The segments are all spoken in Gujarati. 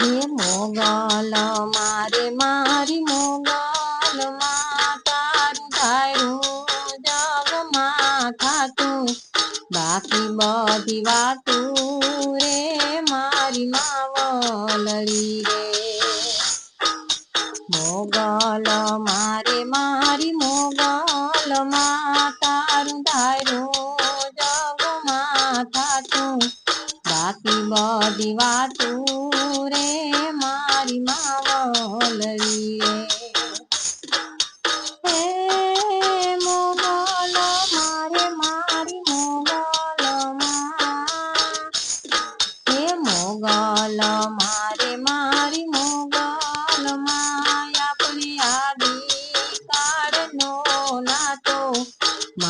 હે મોગલ મારે મારી મોગલ માં તારું ધાર્યું જગમાં ખાતું. બાકી બધી વાતું રે મારી માવલડી રે. મોગલ મારે મારી મોગલ માં તારું ધાર્યું જગમાં ખાતું. બાકી બધી વાતું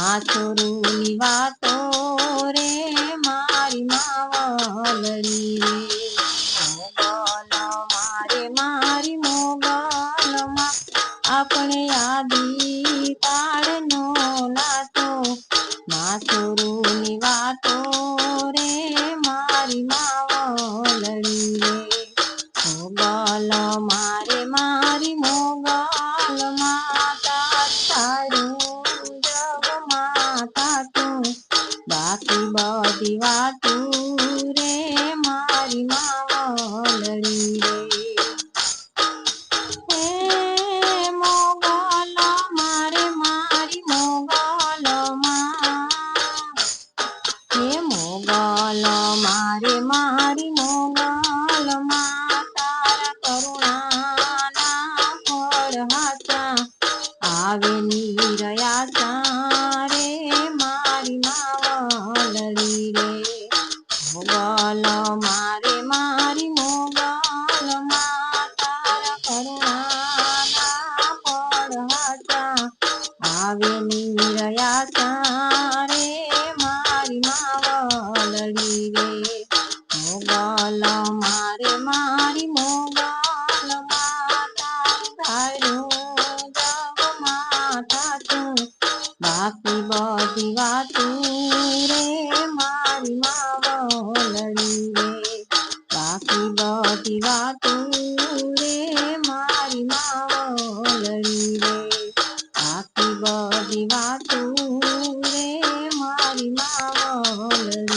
માથુરુની વાતો રે, મારી માવલડી રે. મોગલ મારે, મારી મોગલ માં આપણે આદિ પાડનો નાતો. માથુરુની વાતો રે, મારી માવલડી રે. મોગલ મારે, મારી મોગલ વાતું રે મારી માવલડી રે. હે મોગલ મારે મારી મોગલ હે મોગલ મારે મારી મોગલ તારા કરુણાના ફળ હાચા આવે મારે મારી મોબાલ માતા તારું જગ માતા તું બાકી બધી વાતું રે મારી મા બોલડી રે. બાકી બધી વાતું રે મારી મા બોલડી રે. બાકી બધી વાતું રે મારી મા બોલડી